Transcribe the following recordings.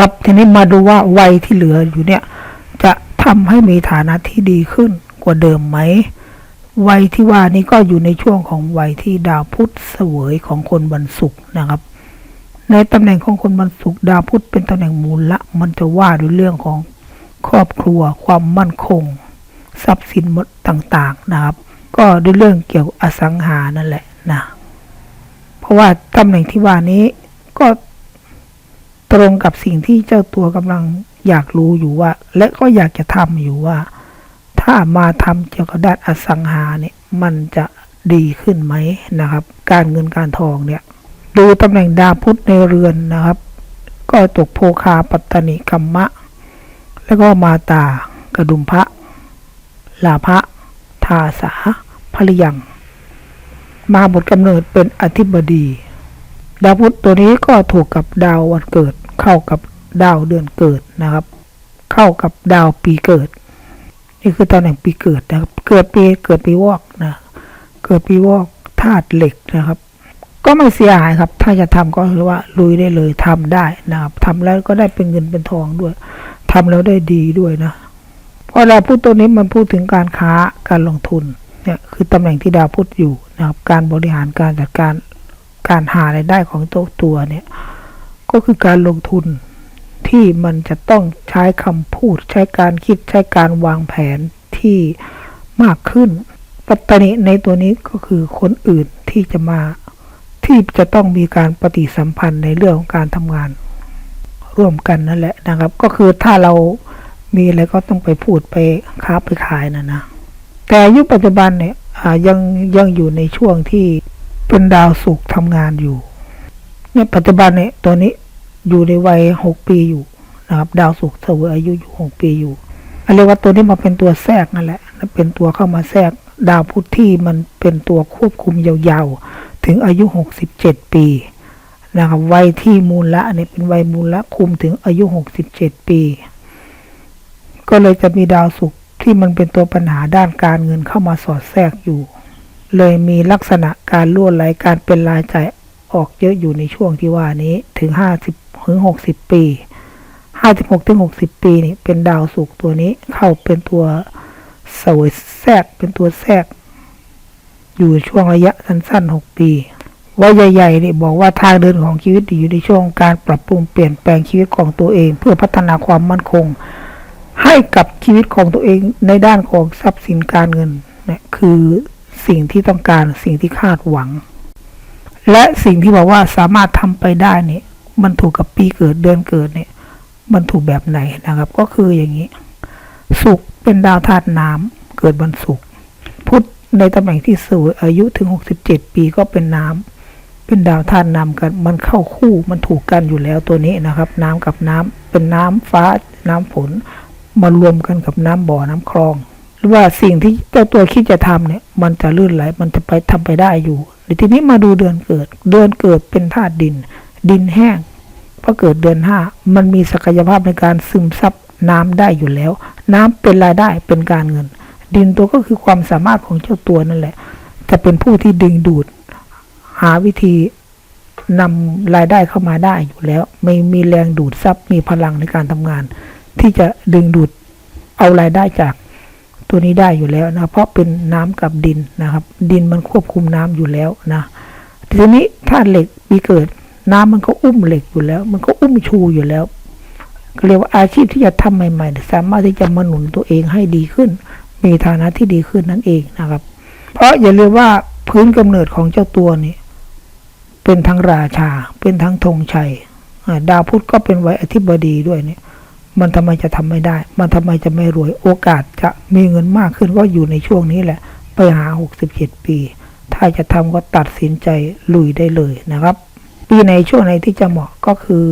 ครับ ทีนี้มาดูว่าวัยที่เหลืออยู่เนี่ย จะทำให้มีฐานะที่ดีขึ้นกว่าเดิมไหมวัยที่ว่านี้ก็อยู่ในช่วงของวัยที่ดาวพุธเสวยของคนวันศุกร์นะครับ ในตำแหน่งของคนวันศุกร์ดาวพุธเป็นตำแหน่งมูลละ มันจะว่าด้วยเรื่องของครอบครัว ความมั่นคง ทรัพย์สินหมดต่างๆนะครับ ก็ด้วยเรื่องเกี่ยวกับอสังหานั่นแหละนะ เพราะว่าตำแหน่งที่ว่านี้ก็ ตรงกับสิ่งที่เจ้าตัวกำลังอยากรู้อยู่ว่า และก็อยากจะทำอยู่ว่า ถ้ามาทำเกี่ยวกับด้านอสังหาเนี่ยมันจะดีขึ้นไหมนะครับ การเงินการทองเนี่ย ดูตำแหน่งดาวพุธในเรือนนะครับ ก็ตกโภคาปัตตนิกัมมะ แล้วก็มาตากระดุมพระลาภะทาสาภริยัง มาบทกำเนิดเป็นอธิบดี ดาวพุธตัวนี้ก็ถูกกับดาววันเกิด เข้ากับดาวเดือนเกิดนะครับ เข้ากับดาวปีเกิด นี่คือตำแหน่งปีเกิดนะครับ เกิดปีเกิดปีวอกนะ เกิดปีวอกธาตุเหล็กนะครับ ก็ไม่เสียหายครับ ถ้าจะทำก็คือว่าลุยได้เลยทำได้นะครับทำแล้วก็ได้เป็นเงินเป็นทองด้วยทำแล้วได้ดีด้วยนะเพราะดาวพุธตัวนี้มันพูดถึงการค้าการลงทุนเนี่ยคือตำแหน่งที่ดาวพุธอยู่นะครับ การบริหารการจัดการ การหารายได้ของตัวตัวเนี่ย ก็คือการลงทุนที่มันจะต้องใช้คำพูด ใช้การคิดใช้การวางแผนที่มากขึ้น ปัตตนีในตัวนี้ก็คือคนอื่นที่จะมาที่จะต้องมีการปฏิสัมพันธ์ในเรื่องของการทำงาน ร่วมกันนั่นแหละนะครับ ก็คือถ้าเรามีอะไรก็ต้องไปพูดไปค้าไปขายนะนะ แต่ยุคปัจจุบันเนี่ยยังยังอยู่ในช่วงที่ เป็นดาวศุกทำงานอยู่เนี่ยปัจจุบันเนี่ยตัวนี้อยู่ในวัยหกปีอยู่นะครับ ดาวศุกเสวยอายุอยู่หกปีอยู่อเรียกว่าตัวนี้มาเป็นตัวแทรกนั่นแหละเป็นตัวเข้ามาแทรกดาวพุธที่มันเป็นตัวควบคุมยาวๆ ถึงอายุหกสิบเจ็ดปีนะครับวัยที่มูลละเนี่ยเป็นวัยมูลละคุมถึงอายุหกสิบเจ็ดปี ก็เลยจะมีดาวศุกร์ที่มันเป็นตัวปัญหาด้านการเงินเข้ามาสอดแทรกอยู่ เลยมีลักษณะการล่วไหลการเป็นรายจ่ายออกเยอะอยู่ในช่วงที่ว่านี้ถึงห้าสิบถึงหกสิบปีห้าสิบหกถึงหกสิบปีนี่เป็นดาวศุกตัวนี้เข้าเป็นตัวสวยแทรกเป็นตัวแทรก อยู่ช่วงระยะสั้นๆหกปีว่าใหญ่ๆนี่บอกว่าทางเดินของชีวิตอยู่ในช่วงการปรับปรุงเปลี่ยนแปลงชีวิตของตัวเอง เพื่อพัฒนาความมั่นคง ให้กับชีวิตของตัวเองในด้านของทรัพย์สินการเงินนี่คือ สิ่งที่ต้องการสิ่งที่คาดหวัง และสิ่งที่บอกว่าสามารถทำไปได้นี่มันถูกกับปีเกิดเดือนเกิดเนี่ย มันถูกแบบไหนนะครับ ก็คืออย่างนี้สุขเป็นดาวธาตุน้ำเกิดวันศุกร์พุธในตำแหน่งที่สวยอายุถึงหกสิบเจ็ดปีก็เป็นน้ำเป็นดาวธาตุน้ำกันมันเข้าคู่มันถูกกันอยู่แล้วตัวนี้นะครับ น้ำกับน้ำเป็นน้ำฟ้าน้ำฝนมารวมกันกับน้ำบ่อน้ำคลอง หรือว่าสิ่งที่เจ้าตัวคิดจะทำเนี่ย มันจะลื่นไหล มันจะไปทำไปได้อยู่เดี๋ยวทีนี้มาดูเดือนเกิด เดือนเกิดเป็นธาตุดิน ดินแห้งเพราะเกิดเดือนห้ามันมีศักยภาพในการซึมซับน้ำได้อยู่แล้ว น้ำเป็นรายได้เป็นการเงิน ดินตัวก็คือความสามารถของเจ้าตัวนั่นแหละ จะเป็นผู้ที่ดึงดูด หาวิธีนำรายได้เข้ามาได้อยู่แล้ว ไม่มีแรงดูดซับมีพลังในการทำงาน ที่จะดึงดูดเอารายได้จาก ตัวนี้ได้อยู่แล้วนะ เพราะเป็นน้ำกับดินนะครับ ดินมันควบคุมน้ำอยู่แล้วนะทีนี้ถ้าเหล็กมีเกิดน้ำมันก็อุ้มเหล็กอยู่แล้ว มันก็อุ้มชูอยู่แล้วเรียกว่าอาชีพที่จะทำใหม่ๆ สามารถที่จะมาหนุนตัวเองให้ดีขึ้น มีฐานะที่ดีขึ้นนั่นเองนะครับ เพราะอย่าลืมว่าพื้นกำเนิดของเจ้าตัวนี่เป็นทั้งราชา เป็นทั้งธงชัยดาวพุธก็เป็นไว้อธิบดีด้วยเนี่ย มันทำไมจะทำไม่ได้ มันทำไมจะไม่รวย โอกาสจะมีเงินมากขึ้นก็อยู่ในช่วงนี้แหละ ไปหา 67 ปี ถ้าจะทำก็ตัดสินใจลุยได้เลยนะครับ ปีในช่วงไหนที่จะเหมาะก็คือ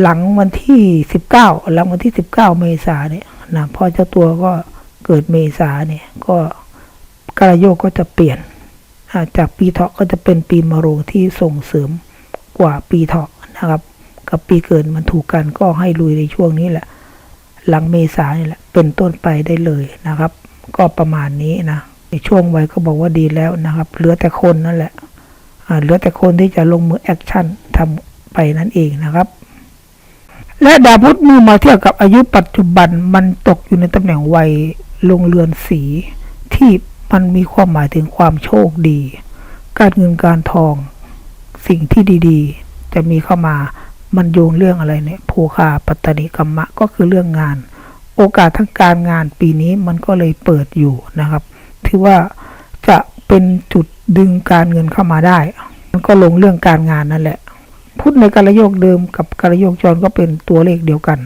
หลังวันที่ 19 หลังวันที่ 19 เมษาเนี่ยนะพอเจ้าตัวก็เกิดเมษาเนี่ยก็กระโยกก็จะเปลี่ยนจากปีเถาะก็จะเป็นปีมะโรงที่ส่งเสริมกว่าปีเถาะนะครับ กับปีเกิดมันถูกกันก็ให้ลุยในช่วงนี้แหละ หลังเมษานี่แหละ เป็นต้นไปได้เลยนะครับ ก็ประมาณนี้นะในช่วงวัยก็บอกว่าดีแล้วนะครับ เหลือแต่คนนั่นแหละเหลือแต่คนที่จะลงมือแอคชั่นทำไปนั่นเองนะครับ และดาวพุธเมื่อมาเทียบกับอายุปัจจุบันมันตกอยู่ในตำแหน่งวัยลงเรือนสี ที่มันมีความหมายถึงความโชคดี การเงินการทอง สิ่งที่ดีๆ จะมีเข้ามา มันโยงเรื่องอะไรเนี่ยภูคาปัตตนิกรรมะก็คือเรื่องงาน โอกาสทางการงานปีนี้มันก็เลยเปิดอยู่นะครับ ถือว่าจะเป็นจุดดึงการเงินเข้ามาได้ มันก็ลงเรื่องการงานนั่นแหละ พุทธในการโยกเดิมกับการโยกจรก็เป็นตัวเลขเดียวกัน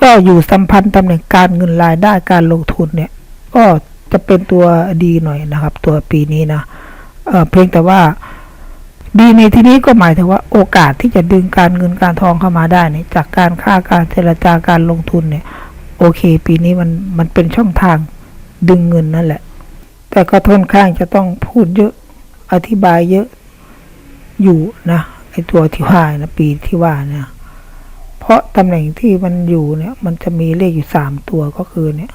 ก็อยู่สัมพันธ์ตำแหน่งการเงินรายได้การลงทุนเนี่ย ก็จะเป็นตัวดีหน่อยนะครับ ตัวปีนี้นะเเพียงแต่ว่า ดีในที่นี้ก็หมายถึงว่าโอกาสที่จะดึงการเงินการทองเข้ามาได้เนี่ยจากการค้าการเจรจาการลงทุนเนี่ย โอเค ปีนี้มันมันเป็นช่องทางดึงเงินนั่นแหละ แต่ก็ทนข้างจะต้องพูดเยอะอธิบายเยอะอยู่นะไอตัวที่ว่านะปีที่ว่าเนี่ยเพราะตำแหน่งที่มันอยู่เนี่ย มันจะมีเลขอยู่สามตัวก็คือเนี่ย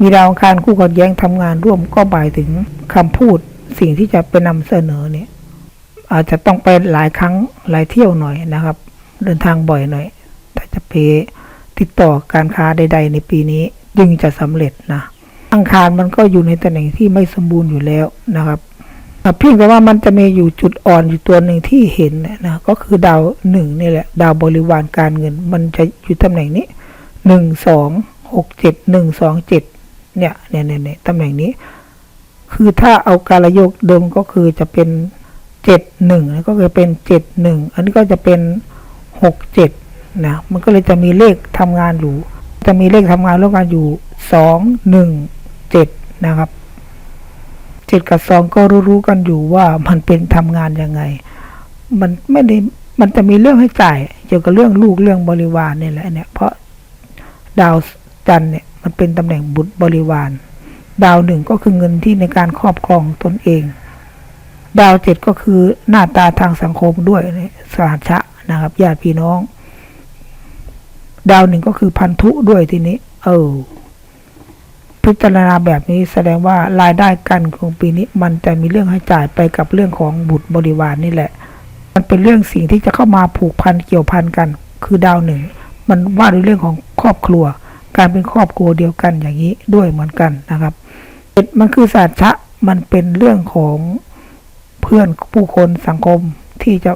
มีดาวอังคารคู่ขัดแย้งทำงานร่วมก็หมายถึงคำพูดสิ่งที่จะไปนำเสนอเนี่ย อาจจะต้องไปหลายครั้งหลายเที่ยวหน่อยนะครับ เดินทางบ่อยหน่อยถ้าจะไปติดต่อการค้าใด ๆ ในปีนี้จึงจะสำเร็จนะอังคารมันก็อยู่ในตำแหน่งที่ไม่สมบูรณ์อยู่แล้วนะครับเพียงแต่ว่ามันจะมีอยู่จุดอ่อนอยู่ตัวหนึ่งที่เห็นนะก็คือดาวหนึ่งนี่แหละดาวบริวารการเงิน มันจะอยู่ตำแหน่งนี้หนึ่งสองหกเจ็ดหนึ่งสองเจ็ดเนี่ยเนี่ยเนี่ยเนี่ยตำแหน่งนี้ คือถ้าเอาการโยกเดิมก็คือจะเป็น เจ็ดหนึ่งก็คือเป็นเจ็ดหนึ่งอันนี้ก็จะเป็นหกเจ็ดนะมันก็เลยจะมีเลขทำงานอยู่ จะมีเลขทำงานร่วมกันอยู่สองหนึ่งเจ็ดนะครับเจ็ดกับสองก็รู้ๆกันอยู่ว่ามันเป็นทำงานยังไง มันไม่ได้มันจะมีเรื่องให้จ่ายเกี่ยวกับเรื่องลูกเรื่องบริวารเนี่ยแหละเนี่ยเพราะดาวจันเนี่ยมันเป็นตำแหน่งบุตรบริวาร ดาวหนึ่งก็คือเงินที่ในการครอบครองตนเอง ดาวเจ็ดก็คือหน้าตาทางสังคมด้วยสหชชะนะครับญาติพี่น้อง ดาวหนึ่งก็คือพันธุด้วยทีนี้ เออ พิจารณาแบบนี้แสดงว่ารายได้กันของปีนี้ มันจะมีเรื่องให้จ่ายไปกับเรื่องของบุตรบริวารนนี่แหละ มันเป็นเรื่องสิ่งที่จะเข้ามาผูกพันเกี่ยวพันกัน คือดาวหนึ่งมันว่าด้วยเรื่องของครอบครัว การเป็นครอบครัวเดียวกันอย่างนี้ด้วยเหมือนกันนะครับเจ็ดมันคือศาสตร์ชะมันเป็นเรื่องของ เพื่อนผู้คนสังคมที่จะ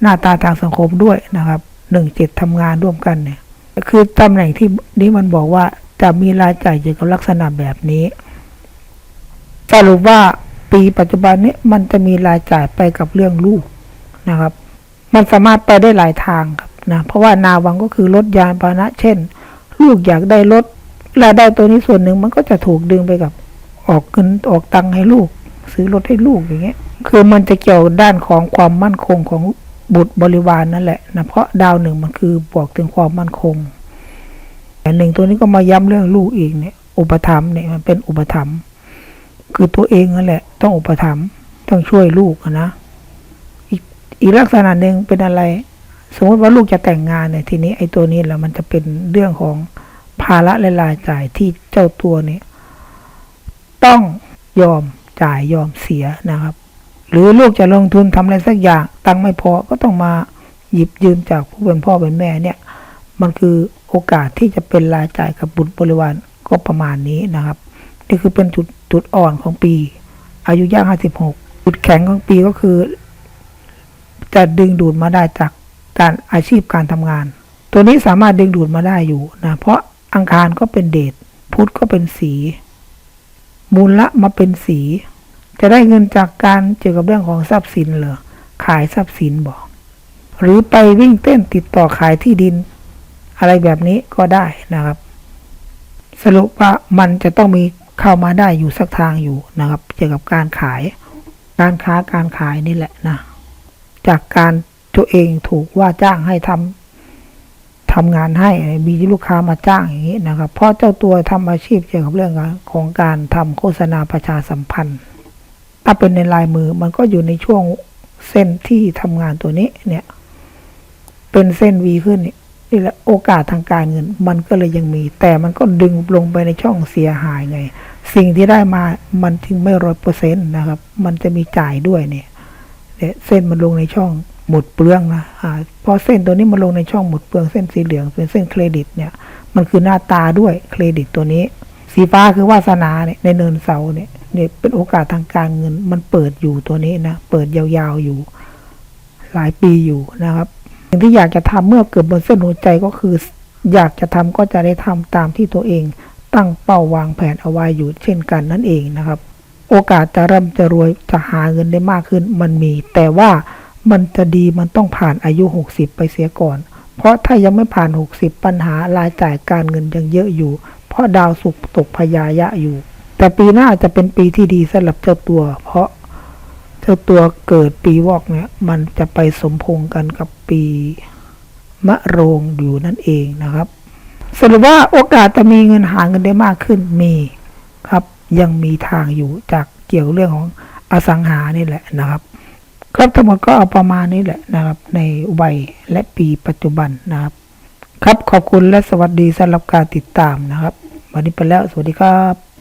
หน้าตาทางสังคมด้วยนะครับหนึ่งเจ็ดทำงานร่วมกันเนี่ย คือตำแหน่งที่นี้มันบอกว่าจะมีรายจ่ายเกี่ยวกับลักษณะแบบนี้สรุปว่าปีปัจจุบันนี้มันจะมีรายจ่ายไปกับเรื่องลูกนะครับ มันสามารถไปได้หลายทางครับนะเพราะว่านาวังก็คือรถยานพาหนะ เช่น ลูกอยากได้รถรายได้ตัวนี้ส่วนหนึ่งมันก็จะถูกดึงไปกับออกเงินออกตังค์ให้ลูก ซื้อรถให้ลูกอย่างเงี้ย คือมันจะเกี่ยวด้านของความมั่นคงของบุตรบริวารนนั่นแหละนะเพราะดาวหนึ่งมันคือบอกถึงความมั่นคงแต่หนึ่งตัวนี้ก็มาย้ำเรื่องลูกอีกเนี่ย อุปถัมภ์เนี่ยมันเป็นอุปถัมภ์คือตัวเองนั่นแหละ ต้องอุปถัมภ์ต้องช่วยลูกนะอีกอีกลักษณะหนึ่งเป็นอะไร สมมติว่าลูกจะแต่งงานเนี่ยทีนี้ไอ้ตัวนี้แหละมันจะเป็นเรื่องของภาระและรายจ่ายที่เจ้าตัวเนี่ยต้องยอม จ่ายยอมเสียนะครับ หรือลูกจะลงทุนทำอะไรสักอย่าง ตังไม่พอก็ต้องมาหยิบยืมจากผู้เป็นพ่อเป็นแม่เนี่ย มันคือโอกาสที่จะเป็นรายจ่ายกับบุตรบริวารก็ประมาณนี้นะครับ นี่คือเป็นจุดจุดอ่อนของปี อายุย่างห้าสิบหกจุดแข็งของปีก็คือ จะดึงดูดมาได้จากการอาชีพการทำงาน ตัวนี้สามารถดึงดูดมาได้อยู่นะเพราะอังคารก็เป็นเดชพุธก็เป็นสี มูลละมาเป็นสี จะได้เงินจากการเกี่ยวกับเรื่องของทรัพย์สินเหรอขายทรัพย์สินบอก หรือไปวิ่งเต้นติดต่อขายที่ดิน อะไรแบบนี้ก็ได้นะครับ สรุปว่ามันจะต้องมีเข้ามาได้อยู่สักทางอยู่นะครับ เกี่ยวกับการขาย การค้าการขายนี่แหละนะ จากการตัวเองถูกว่าจ้างให้ทำ ทำงานให้มีลูกค้ามาจ้างอย่างนี้นะครับ เพราะเจ้าตัวทำอาชีพเกี่ยวกับเรื่องของการทำโฆษณาประชาสัมพันธ์ ถ้าเป็นในลายมือมันก็อยู่ในช่วงเส้นที่ทำงานตัวนี้เนี่ย เป็นเส้นวีขึ้นนี่นี่แหละโอกาสทางการเงิน มันก็เลยยังมี แต่มันก็ดึงลงไปในช่องเสียหายไง สิ่งที่ได้มามันถึงไม่ร้อยเปอร์เซ็นต์นะครับ มันจะมีจ่ายด้วยเนี่ยเส้นมันลงในช่อง หมดเปลืองนะอ่าพราะเส้นตัวนี้มาลงในช่องหมดเปลืองเส้นสีเหลืองเป็นเส้นเครดิตเนี่ย มันคือหน้าตาด้วยเครดิตตัวนี้ สีฟ้าคือวาสนาเนี่ยในเนินเสาเนี่ยเนี่ยเป็นโอกาสทางการเงิน มันเปิดอยู่ตัวนี้นะเปิดยาวๆอยู่ หลายปีอยู่นะครับสิ่งที่อยากจะทำเมื่อเกิดบนเส้นหัวใจก็คือ อยากจะทำก็จะได้ทำตามที่ตัวเองตั้งเป้าวางแผนเอาไว้อยู่เช่นกันนั่นเองนะครับ โอกาสจะร่ำจะรวยจะหาเงินได้มากขึ้นมันมี แต่ว่า มันจะดีมันต้องผ่านอายุ 60 ไปเสียก่อน เพราะถ้ายังไม่ผ่าน 60 ปัญหารายจ่ายการเงินยังเยอะอยู่ เพราะดาวสุกร์ตกพยายะอยู่ แต่ปีหน้าจะเป็นปีที่ดีสำหรับเจ้าตัว เพราะเจ้าตัวเกิดปีวอกเนี่ย มันจะไปสมพงกันกับปีมะโรงอยู่นั่นเองนะครับสรุปว่าโอกาสจะมีเงินหาเงินได้มากขึ้นมีครับ ยังมีทางอยู่จากเกี่ยวเรื่องของอสังหานี่แหละนะครับ ครับทั้งหมดก็เอาประมาณนี้แหละนะครับ ในวัยและปีปัจจุบันนะครับ ครับขอบคุณและสวัสดีสำหรับการติดตามนะครับ วันนี้ไปแล้วสวัสดีครับ